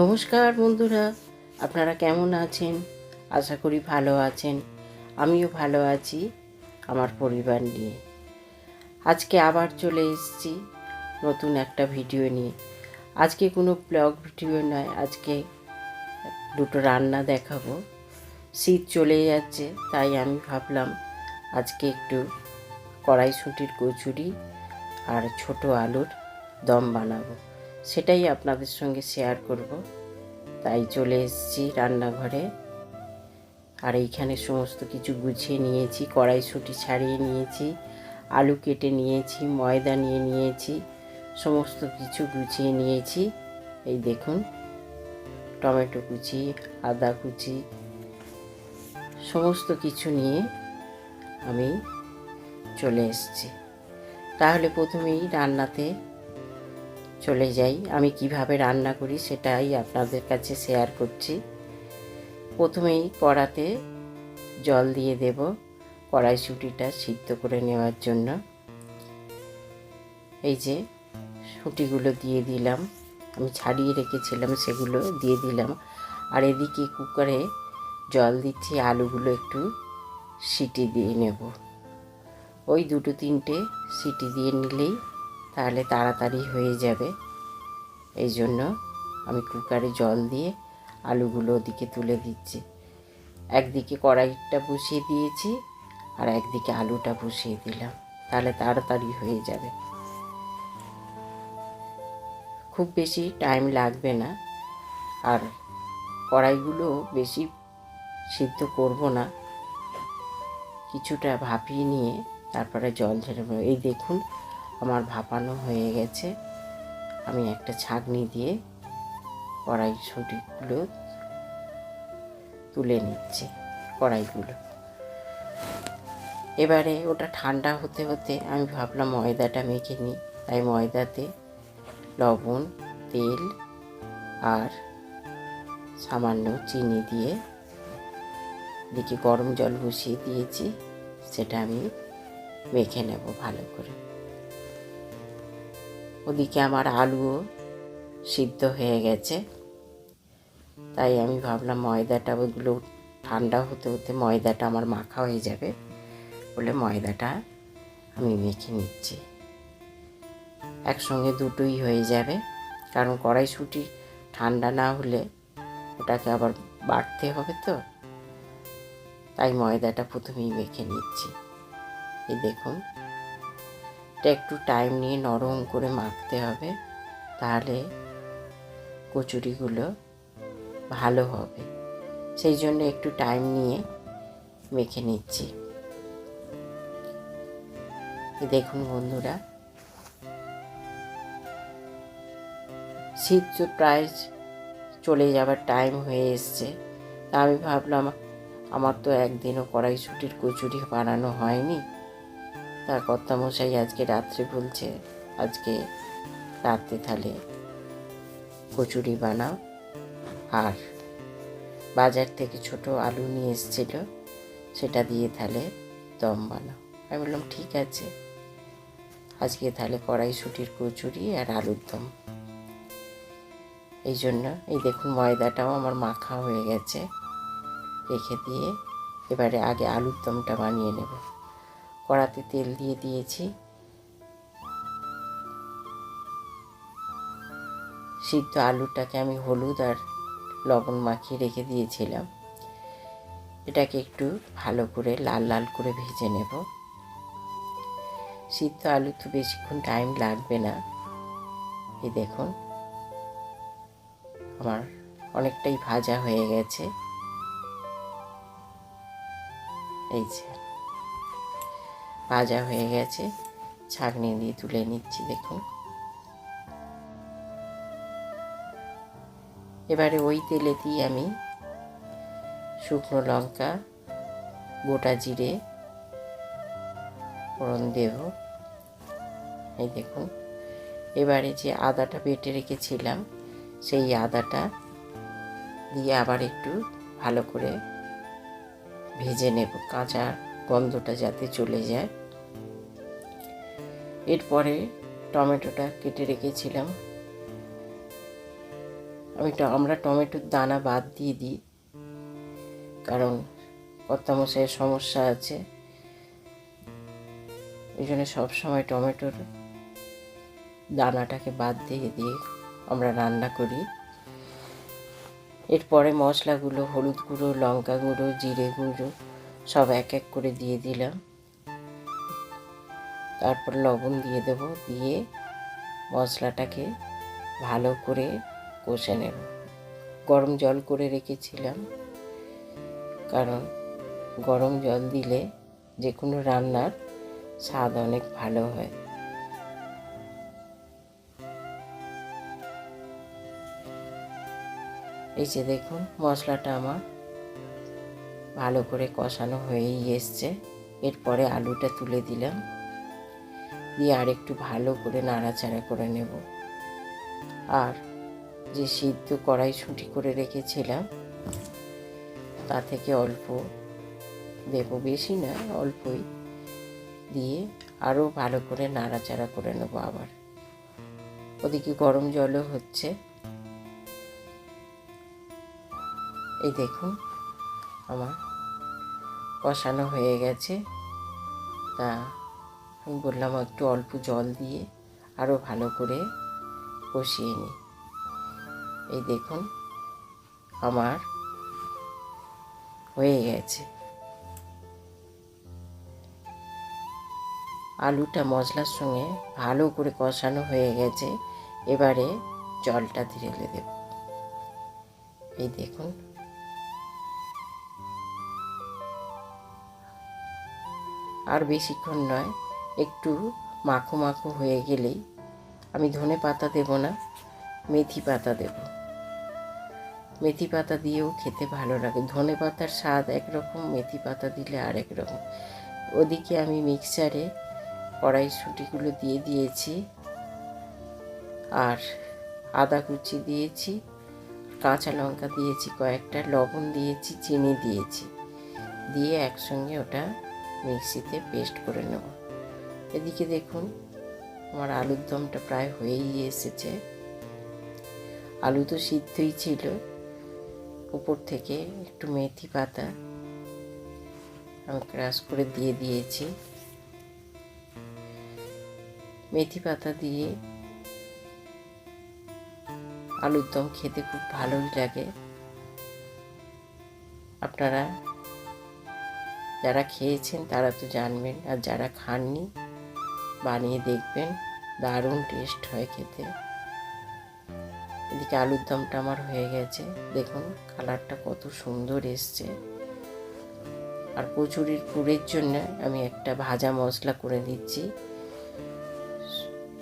নমস্কার বন্ধুরা, আপনারা কেমন আছেন? আশা করি ভালো আছেন। আমিও ভালো আছি আমার পরিবার নিয়ে। আজকে আবার চলে এসেছি নতুন একটা ভিডিও নিয়ে। আজকে কোনো ব্লগ ভিডিও নয়, আজকে দুটো রান্না দেখাবো। শীত চলে যাচ্ছে, তাই আমি ভাবলাম আজকে একটু কড়াইশুঁটির কচুরি আর ছোট আলুর দম বানাবো। সেটাই আপনাদের সঙ্গে শেয়ার করব। তাই চলে এসেছি রান্নাঘরে। আর এইখানে সমস্ত কিছু গুছিয়ে নিয়েছি, কড়াইশুঁটি ছাড়িয়ে নিয়েছি, আলু কেটে নিয়েছি, ময়দা নিয়ে নিয়েছি, সমস্ত কিছু গুছিয়ে নিয়েছি। এই দেখুন, টমেটো কুচি, আদা কুচি, সমস্ত কিছু নিয়ে আমি চলে এসেছি। তাহলে প্রথমেই রান্নাতে চলে যাই। আমি কীভাবে রান্না করি সেটাই আপনাদের কাছে শেয়ার করছি। প্রথমেই কড়াতে জল দিয়ে দেব কড়াইশুঁটিটা সিদ্ধ করে নেওয়ার জন্য। এই যে শুঁটিগুলো দিয়ে দিলাম। আমি ছাড়িয়ে রেখেছিলাম, সেগুলো দিয়ে দিলাম। আর এদিকে কুকারে জল দিচ্ছি, আলুগুলো একটু সিটি দিয়ে নেব। ওই দুটো তিনটে সিটি দিয়ে নিলেই তাহলে তাড়াতাড়ি হয়ে যাবে। এই জন্য আমি কুকারে জল দিয়ে আলুগুলো ওদিকে তুলে দিচ্ছি। একদিকে কড়াইটা বসিয়ে দিয়েছি আর একদিকে আলুটা বসিয়ে দিলাম। তাহলে তাড়াতাড়ি হয়ে যাবে। খুব বেশি টাইম লাগবে না। আর কড়াইগুলো বেশি সিদ্ধ করব না। কিছুটা ভাপিয়ে নিয়ে তারপরে জল ঝেড়ে এই দেখুন আমার ভাপানো হয়ে গেছে। আমি একটা ছাঁকনি দিয়ে কড়াইশুঁটিগুলো তুলে নিচ্ছি, কড়াইগুলো। এবারে ওটা ঠান্ডা হতে হতে আমি ভাবলাম ময়দাটা মেখে নিই। তাই ময়দাতে লবণ, তেল আর সামান্য চিনি দিয়ে দিকে গরম জল বসিয়ে দিয়েছি, সেটা আমি মেখে নেব ভালো করে। ওদিকে আমার আলুও সিদ্ধ হয়ে গেছে। তাই আমি ভাবলাম ময়দাটা, ওগুলো ঠান্ডা হতে হতে ময়দাটা আমার মাখা হয়ে যাবে বলে ময়দাটা আমি মেখে নিচ্ছি। একসঙ্গে দুটোই হয়ে যাবে, কারণ কড়াইশুঁটি ঠান্ডা না হলে ওটাকে আবার বাড়তে হবে তো। তাই ময়দাটা প্রথমেই মেখে নিচ্ছি। এই দেখুন এটা একটু টাইম নিয়ে নরম করে মাখতে হবে, তাহলে কচুরিগুলো ভালো হবে। সেই জন্য একটু টাইম নিয়ে মেখে নিচ্ছি। দেখুন বন্ধুরা, শীত তো প্রায় চলে যাবার টাইম হয়ে এসছে। তা আমি ভাবলাম, আমার তো একদিনও কড়াইশুটির কচুরি বানানো হয়নি। তা কর্তামশাই আজকে রাত্রে বলছে, আজকে রাত্রে তাহলে কচুরি বানাও। আর বাজার থেকে ছোট আলু নিয়ে এসেছিল, সেটা দিয়ে তাহলে দম বানাও। আমি বললাম, ঠিক আছে। আজকে তাহলে কড়াইশুটির কচুরি আর আলুর দম। এই জন্য, এই দেখুন ময়দাটাও আমার মাখা হয়ে গেছে। রেখে দিয়ে এবারে আগে আলুর দমটা বানিয়ে নেব। কড়াতে তেল দিয়ে দিয়েছি। সিদ্ধ আলুটাকে আমি হলুদ আর লবণ মাখিয়ে রেখে দিয়েছিলাম। এটাকে একটু ভালো করে লাল লাল করে ভেজে নেব। সিদ্ধ আলু তো বেশিক্ষণ টাইম লাগবে না। এই দেখুন, আমার অনেকটাই ভাজা হয়ে গেছে। এই যে ভাজা হয়ে গেছে। ছাঁকনি দিয়ে তুলে নিচ্ছি, দেখুন। এবারে ওই তেলেতেই আমি শুকনো লঙ্কা, গোটা জিরে, ফোড়ন দেব। এই দেখুন, এবারে যে আদাটা বেটে রেখেছিলাম, সেই আদাটা দিয়ে আবার একটু ভালো করে ভেজে নেব, কাঁচা গন্ধটা যাতে চলে যায়। এরপরে টমেটোটা কেটে রেখেছিলাম। আমি আমরা টমেটোর দানা বাদ দিয়ে দিই। কারণ কর্তামশাইয়ের সমস্যা আছে। এই জন্য সবসময় টমেটোর দানাটাকে বাদ দিয়ে দিয়ে আমরা রান্না করি। এরপরে মশলাগুলো, হলুদ গুঁড়ো, লঙ্কা গুঁড়ো, জিরে গুঁড়ো সব এক এক করে দিয়ে দিলাম। তারপর লবণ দিয়ে দেব, দিয়ে মশলাটাকে ভালো করে কষে নেব। গরম জল করে রেখেছিলাম, কারণ গরম জল দিলে যে কোনো রান্নার স্বাদ অনেক ভালো হয়। এই যে দেখুন, মশলাটা আমার ভালো করে কষানো হয়েই এসছে। এরপরে আলুটা তুলে দিলাম। দিয়ে আর একটু ভালো করে নাড়াচাড়া করে নেব। আর যে সিদ্ধ কড়াই শুঁটি করে রেখেছিলাম, তা থেকে অল্প দেবো। বেশি না, অল্পই। দিয়ে আরও ভালো করে নাড়াচাড়া করে নেব আবার। ওদিকে গরম জলও হচ্ছে। এই দেখুন, আমার কষানো হয়ে গেছে। তা আমি বললাম, একটু অল্প জল দিয়ে আরও ভালো করে কষিয়ে নিই এই দেখুন, আমার হয়ে গেছে। আলুটা মশলার সঙ্গে ভালো করে কষানো হয়ে গেছে। এবারে জলটা ঢেলে দেব। এই দেখুন আর বেশিক্ষণ নয়, একটু মাখো মাখো হয়ে গেলেই আমি ধনে পাতা দেব না, মেথি পাতা দেব। মেথি পাতা দিয়েও খেতে ভালো লাগে। ধনে পাতার স্বাদ একরকম, মেথি পাতা দিলে আর রকম। ওদিকে আমি মিক্সারে কড়াইশুঁটিগুলো দিয়ে দিয়েছি, আর আদা কুচি দিয়েছি, কাঁচা লঙ্কা দিয়েছি কয়েকটা, লবণ দিয়েছি, চিনি দিয়েছি। দিয়ে একসঙ্গে ওটা মিক্সিতে পেস্ট করে নেব। এদিকে দেখুন, আমার আলুর দমটা প্রায় হয়েই এসেছে। আলু তো সিদ্ধই ছিল, উপর থেকে একটু মেথি পাতা আমি ক্রাশ করে দিয়ে দিয়েছি। মেথি পাতা দিয়ে আলুর দম খেতে খুব ভালোই লাগে। আপনারা যারা খেয়েছেন তারা তো জানবেন আর যারা খাননি, বানিয়ে দেখবেন, দারুণ টেস্ট হয় খেতে। এদিকে আলুর দমটা আমার হয়ে গেছে। দেখুন কালারটা কত সুন্দর এসছে। আর কচুরির পুরের জন্য আমি একটা ভাজা মশলা করে দিচ্ছি।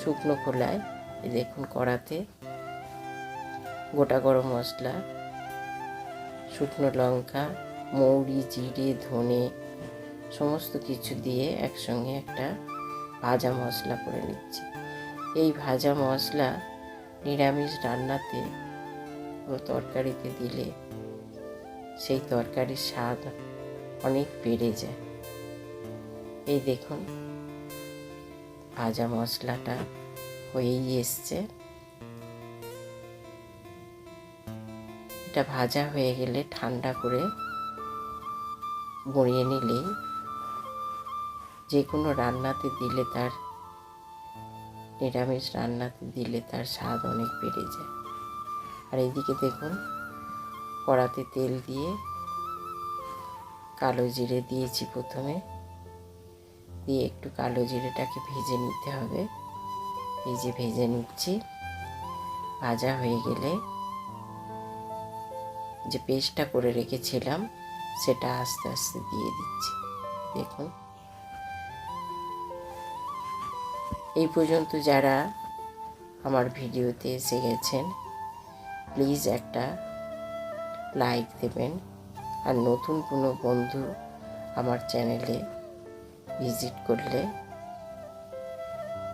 শুকনো খোলায়। দেখুন কড়াতে গোটা গরম মশলা, শুকনো লঙ্কা, মৌরি, জিরে, ধনে সমস্ত কিছু দিয়ে একসঙ্গে একটা ভাজা মশলা করে নিচ্ছি। এই ভাজা মশলা নিরামিষ রান্নাতে ও তরকারিতে দিলে সেই তরকারির স্বাদ অনেক বেড়ে যায়। এই দেখুন, ভাজা মশলাটা হয়েই এসছে। এটা ভাজা হয়ে গেলে ঠান্ডা করে গড়িয়ে নিলেই যে কোনো রান্নাতে দিলে তার, নিরামিষ রান্নাতে দিলে তার স্বাদ অনেক বেড়ে যায়। আর এইদিকে দেখুন, কড়াতে তেল দিয়ে কালো জিরে দিয়েছি প্রথমে। দিয়ে একটু কালো জিরেটাকে ভেজে নিতে হবে। যে ভেজে নিচ্ছি, ভাজা হয়ে গেলে যে পেস্টটা করে রেখেছিলাম, সেটা আস্তে আস্তে দিয়ে দিচ্ছি। দেখুন। এই পর্যন্ত যারা আমার ভিডিওতে এসে গেছেন প্লিজ একটা লাইক দেবেন। আর নতুন কোনো বন্ধু আমার চ্যানেলে ভিজিট করলে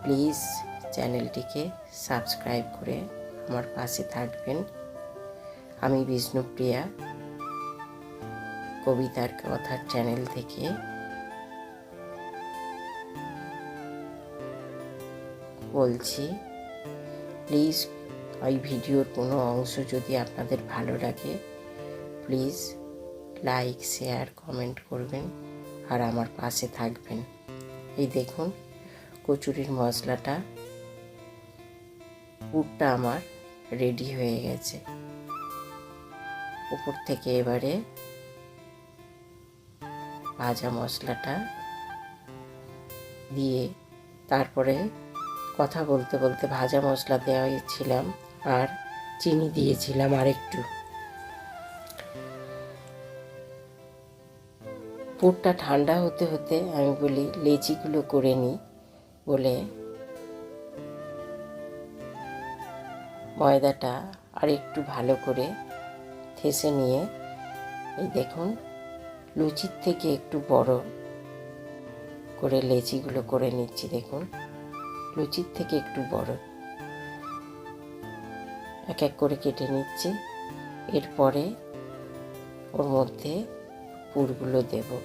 প্লিজ চ্যানেলটিকে সাবস্ক্রাইব করে আমার পাশে থাকবেন। আমি বিষ্ণুপ্রিয়া, কবিতার কথার চ্যানেল থেকে বলছি প্লিজ ওই ভিডিওর কোনো অংশ যদি আপনাদের ভালো লাগে প্লিজ লাইক শেয়ার কমেন্ট করবেন আর আমার পাশে থাকবেন। এই দেখুন, কচুরির মশলাটা, পুরটা আমার রেডি হয়ে গেছে। উপর থেকে এবারে ভাজা মশলাটা দিয়ে তারপরে কথা বলতে বলতে ভাজা মশলা দেওয়াছিলাম আর চিনি দিয়েছিলাম আর একটু পুরটা ঠান্ডা হতে হতে আমি বলি, লেচিগুলো করে নিই বলে ময়দাটা আর একটু ভালো করে থেসে নিয়ে, এই দেখুন, লুচির থেকে একটু বড় করে লেচিগুলো করে নিচ্ছি, দেখুন। লুচির থেকে একটু বড়। এক এক করে কেটে নিচ্ছি। এরপরে ওর মধ্যে পুরগুলো দেব।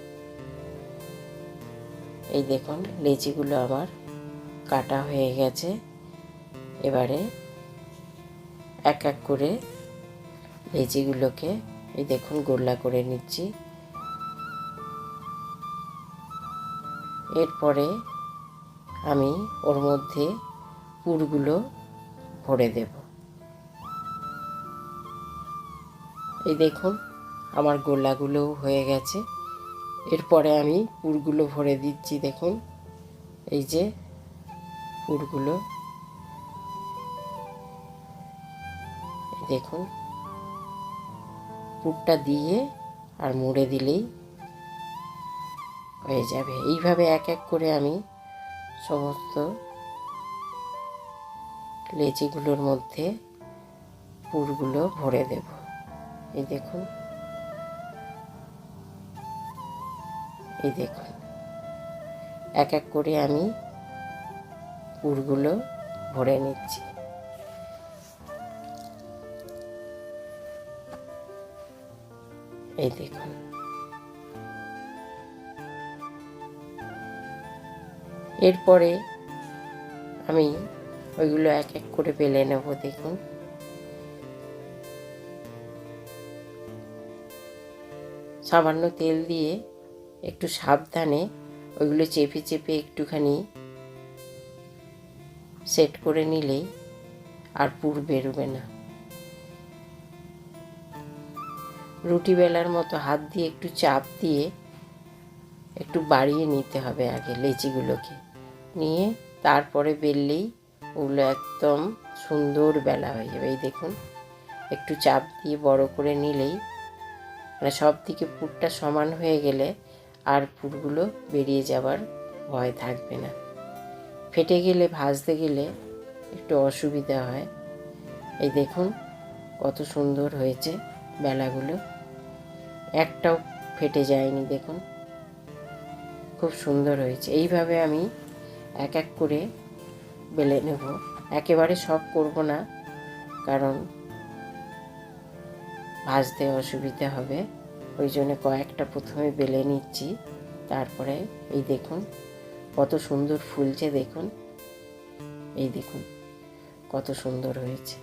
এই দেখুন, লেচিগুলো আমার কাটা হয়ে গেছে। এবারে এক এক করে লেচিগুলোকে, এই দেখুন, গোল্লা করে নিচ্ছি। এরপরে আমি ওর মধ্যে পুরগুলো ভরে দেব। এই দেখুন, আমার গোল্লাগুলোও হয়ে গেছে। এরপরে আমি পুরগুলো ভরে দিচ্ছি, দেখুন। এই যে পুরগুলো। দেখুন, পুরটা দিয়ে আর মুড়ে দিলেই হয়ে যাবে। এইভাবে এক এক করে আমি সমস্ত লেচিগুলোর মধ্যে পুরগুলো ভরে দেব। এই দেখুন। এই দেখুন। এক এক করে আমি পুরগুলো ভরে নিচ্ছি। এই দেখুন। এরপরে আমি ওইগুলো এক এক করে বেলে নেব দেখুন সামান্য তেল দিয়ে একটু সাবধানে ওইগুলো চেপে চেপে একটুখানি সেট করে নিলেই আর পুর বেরোবে না। রুটি বেলার মতো হাত দিয়ে একটু চাপ দিয়ে একটু বাড়িয়ে নিতে হবে আগে লেচিগুলোকে। নিয়ে তারপরে বেললেই ওগুলো একদম সুন্দর বেলা হয়ে যাবে, এই দেখুন। একটু চাপ দিয়ে বড় করে নিলেই মানে সব দিকে পুরটা সমান হয়ে গেলে আর পুরগুলো বেরিয়ে যাবার ভয় থাকবে না। ফেটে গেলে, ভাজতে গেলে একটু অসুবিধা হয়। এই দেখুন কত সুন্দর হয়েছে বেলাগুলো। একটাও ফেটে যায়নি, দেখুন। খুব সুন্দর হয়েছে। এইভাবে আমি এক এক করে বেলে নেব। একেবারে সব করব না, কারণ ভাজতে অসুবিধা হবে। ওই জন্য কয়েকটা প্রথমে বেলে নিচ্ছি। তারপরে এই দেখুন, কত সুন্দর ফুলছে দেখুন। এই দেখুন, কত সুন্দর হয়েছে।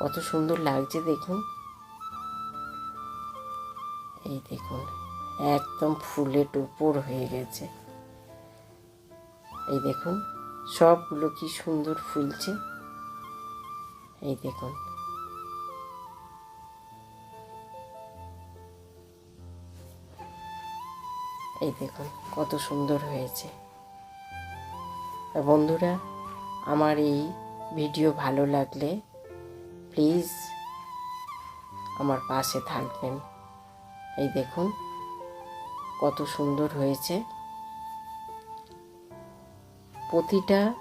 কত সুন্দর লাগছে দেখুন। এই দেখুন, একদম ফুলে টুপুর হয়ে গেছে। এই দেখুন, সবগুলো কি সুন্দর ফুলছে। এই দেখুন। এই দেখুন, কত সুন্দর হয়েছে। বন্ধুরা, আমার এই ভিডিও ভালো লাগলে প্লিজ আমার পাশে থাকবেন। এই দেখুন, কত সুন্দর হয়েছে। প্রতিটা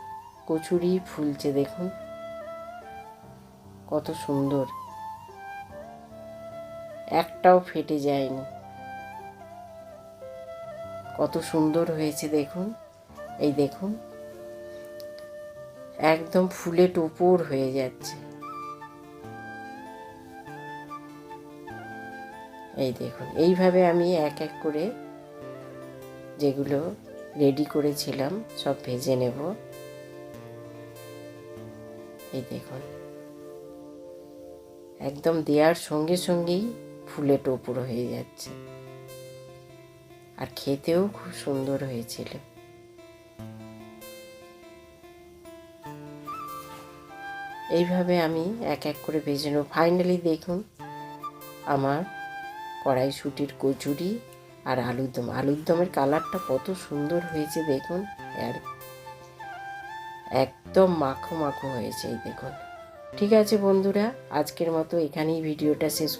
কচুরি ফুলছে দেখুন, কত সুন্দর। একটাও ফেটে যায়নি। কত সুন্দর হয়েছে দেখুন, এই দেখুন, একদম ফুলে টুপুর হয়ে যাচ্ছে। এই দেখুন, এইভাবে আমি এক এক করে যেগুলো রেডি করেছিলাম, সব ভেজে নেব। এই দেখুন, একদম দেওয়ার সঙ্গে সঙ্গেই ফুলে টোপুর হয়ে যাচ্ছে। আর খেতেও খুব সুন্দর হয়েছিল। এইভাবে আমি এক এক করে ভেজে নেব। ফাইনালি দেখুন, আমার কড়াইশুটির কচুরি আর আলুর দম। আলুর দমের কালারটা কত সুন্দর হয়েছে দেখুন। আর একদম মাখো মাখো হয়েছে এই দেখুন। ঠিক আছে বন্ধুরা, আজকের মতো এখানেই ভিডিওটা শেষ